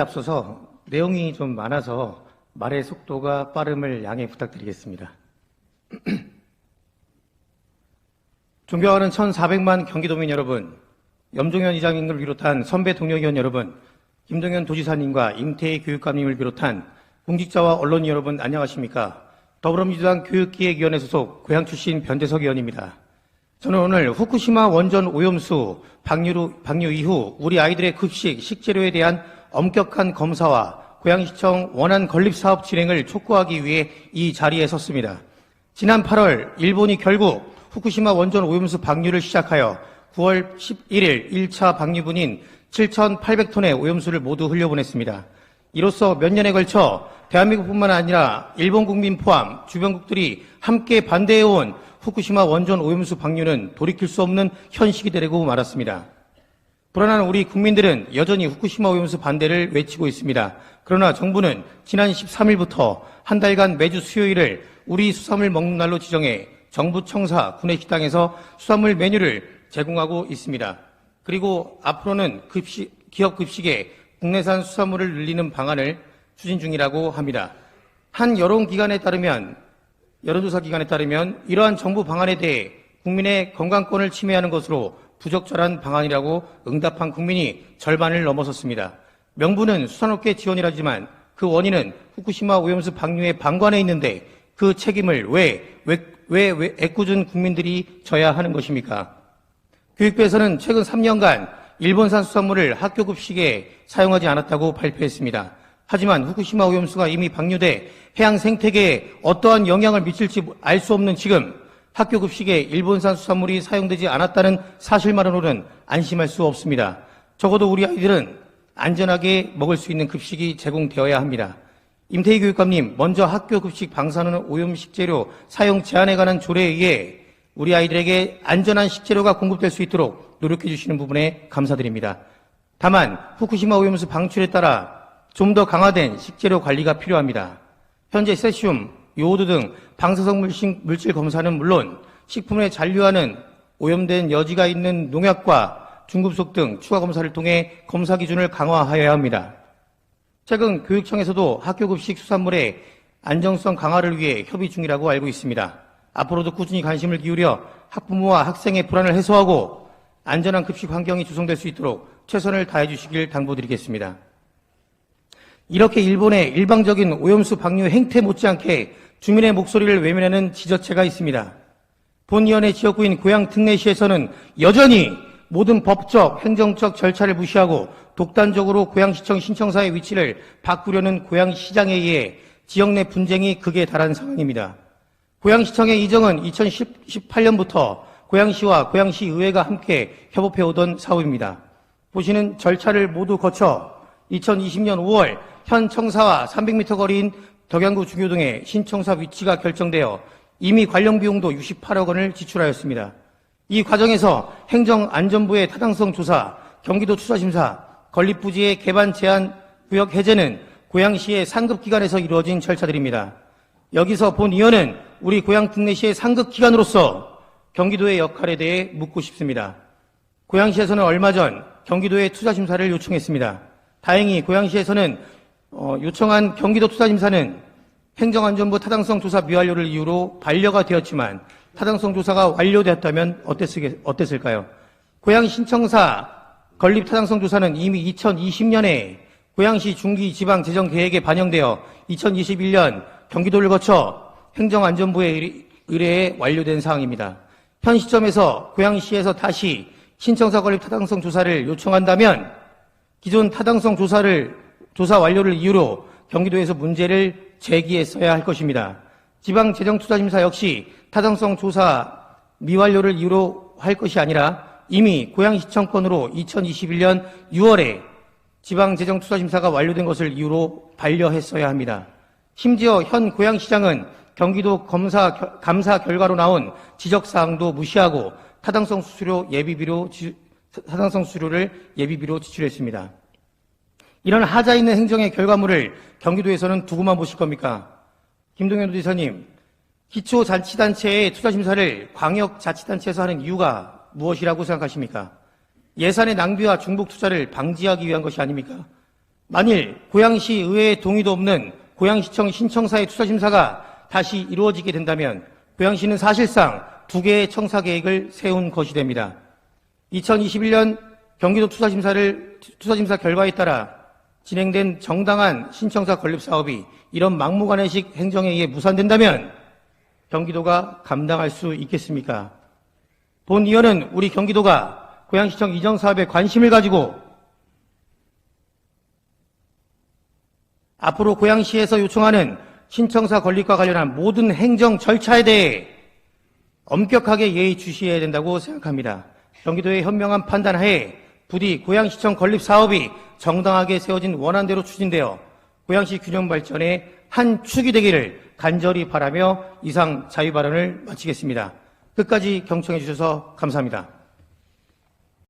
앞서서 내용이 좀 많아서 말의 속도가 빠름을 양해 부탁드리겠습니다. 존경하는 1,400만 경기도민 여러분, 염종현 이장님을 비롯한 선배 동료의원 여러분, 김동현 도지사님과 임태희 교육감님을 비롯한 공직자와 언론 여러분 안녕하십니까? 더불어민주당 교육기획위원회 소속 고향 출신 변재석 의원입니다. 저는 오늘 후쿠시마 원전 오염수 방류, 방류 이후 우리 아이들의 급식, 식재료에 대한 엄격한 검사와 고양시청 원안 건립 사업 진행을 촉구하기 위해 이 자리에 섰습니다. 지난 8월 일본이 결국 후쿠시마 원전 오염수 방류를 시작하여 9월 11일 1차 방류분인 7,800톤의 오염수를 모두 흘려보냈습니다. 이로써 몇 년에 걸쳐 대한민국뿐만 아니라 일본 국민 포함 주변국들이 함께 반대해온 후쿠시마 원전 오염수 방류는 돌이킬 수 없는 현실이 되고 말았습니다. 불안한 우리 국민들은 여전히 후쿠시마 오염수 반대를 외치고 있습니다. 그러나 정부는 지난 13일부터 한 달간 매주 수요일을 우리 수산물 먹는 날로 지정해 정부 청사 구내식당에서 수산물 메뉴를 제공하고 있습니다. 그리고 앞으로는 급식, 기업 급식에 국내산 수산물을 늘리는 방안을 추진 중이라고 합니다. 한 여론 기관에 따르면 여론조사 기관에 따르면 이러한 정부 방안에 대해 국민의 건강권을 침해하는 것으로 부적절한 방안이라고 응답한 국민이 절반을 넘어섰습니다. 명분은 수산업계 지원이라지만 그 원인은 후쿠시마 오염수 방류의 방관에 있는데 그 책임을 왜, 왜, 왜, 왜 애꿎은 국민들이 져야 하는 것입니까? 교육부에서는 최근 3년간 일본산 수산물을 학교 급식에 사용하지 않았다고 발표했습니다. 하지만 후쿠시마 오염수가 이미 방류돼 해양 생태계에 어떠한 영향을 미칠지 알 수 없는 지금 학교 급식에 일본산 수산물이 사용되지 않았다는 사실만으로는 안심할 수 없습니다. 적어도 우리 아이들은 안전하게 먹을 수 있는 급식이 제공되어야 합니다. 임태희 교육감님, 먼저 학교 급식 방사능 오염 식재료 사용 제한에 관한 조례에 의해 우리 아이들에게 안전한 식재료가 공급될 수 있도록 노력해 주시는 부분에 감사드립니다. 다만 후쿠시마 오염수 방출에 따라 좀 더 강화된 식재료 관리가 필요합니다. 현재 세슘, 요오드 등 방사성 물질, 물질 검사는 물론 식품에 잔류하는 오염된 여지가 있는 농약과 중금속 등 추가 검사를 통해 검사 기준을 강화하여야 합니다. 최근 교육청에서도 학교 급식 수산물의 안정성 강화를 위해 협의 중이라고 알고 있습니다. 앞으로도 꾸준히 관심을 기울여 학부모와 학생의 불안을 해소하고 안전한 급식 환경이 조성될 수 있도록 최선을 다해 주시길 당부드리겠습니다. 이렇게 일본의 일방적인 오염수 방류 행태 못지않게 주민의 목소리를 외면하는 지자체가 있습니다. 본위원회 지역구인 고향 특례시에서는 여전히 모든 법적, 행정적 절차를 무시하고 독단적으로 고향시청 신청사의 위치를 바꾸려는 고향시장에 의해 지역 내 분쟁이 극에 달한 상황입니다. 고향시청의 이정은 2018년부터 고향시와 고향시 의회가 함께 협업해 오던 사업입니다. 보시는 절차를 모두 거쳐 2020년 5월 현 청사와 300m 거리인 덕양구 중교동의 신청사 위치가 결정되어 이미 관련 비용도 68억 원을 지출하였습니다. 이 과정에서 행정안전부의 타당성 조사, 경기도 추사심사, 건립부지의 개반 제한 구역 해제는 고양시의 상급기관에서 이루어진 절차들입니다. 여기서 본 의원은 우리 고양 특례시의 상급기관으로서 경기도의 역할에 대해 묻고 싶습니다. 고양시에서는 얼마 전 경기도에 투자심사를 요청했습니다. 다행히 고양시에서는 어, 요청한 경기도 투자심사는 행정안전부 타당성 조사 미완료를 이유로 반려가 되었지만 타당성 조사가 완료되었다면 어땠을, 어땠을까요? 고양시 신청사 건립 타당성 조사는 이미 2020년에 고양시 중기 지방 재정 계획에 반영되어 2021년 경기도를 거쳐 행정안전부의 의뢰에 완료된 사항입니다. 현 시점에서 고양시에서 다시 신청사 건립 타당성 조사를 요청한다면 기존 타당성 조사를 조사 완료를 이유로 경기도에서 문제를 제기했어야 할 것입니다. 지방재정투자심사 역시 타당성 조사 미완료를 이유로 할 것이 아니라 이미 고양시청권으로 2021년 6월에 지방재정투자심사가 완료된 것을 이유로 반려했어야 합니다. 심지어 현 고양시장은 경기도 검사 감사 결과로 나온 지적 사항도 무시하고 타당성 수수료 예비비로 지, 타당성 수수료를 예비비로 지출했습니다. 이런 하자 있는 행정의 결과물을 경기도에서는 두고만 보실 겁니까? 김동현 도지사님, 기초자치단체의 투자심사를 광역자치단체에서 하는 이유가 무엇이라고 생각하십니까? 예산의 낭비와 중복 투자를 방지하기 위한 것이 아닙니까? 만일 고양시 의회의 동의도 없는 고양시청 신청사의 투자심사가 다시 이루어지게 된다면 고양시는 사실상 두 개의 청사 계획을 세운 것이 됩니다. 2021년 경기도 투자심사를 투자심사 결과에 따라 진행된 정당한 신청사 건립 사업이 이런 막무가내식 행정에 의해 무산된다면 경기도가 감당할 수 있겠습니까? 본 의원은 우리 경기도가 고양시청 이전 사업에 관심을 가지고 앞으로 고양시에서 요청하는 신청사 건립과 관련한 모든 행정 절차에 대해 엄격하게 예의 주시해야 된다고 생각합니다. 경기도의 현명한 판단하에 부디 고양시청 건립 사업이 정당하게 세워진 원안대로 추진되어 고양시 균형 발전의 한 축이 되기를 간절히 바라며 이상 자유 발언을 마치겠습니다. 끝까지 경청해 주셔서 감사합니다.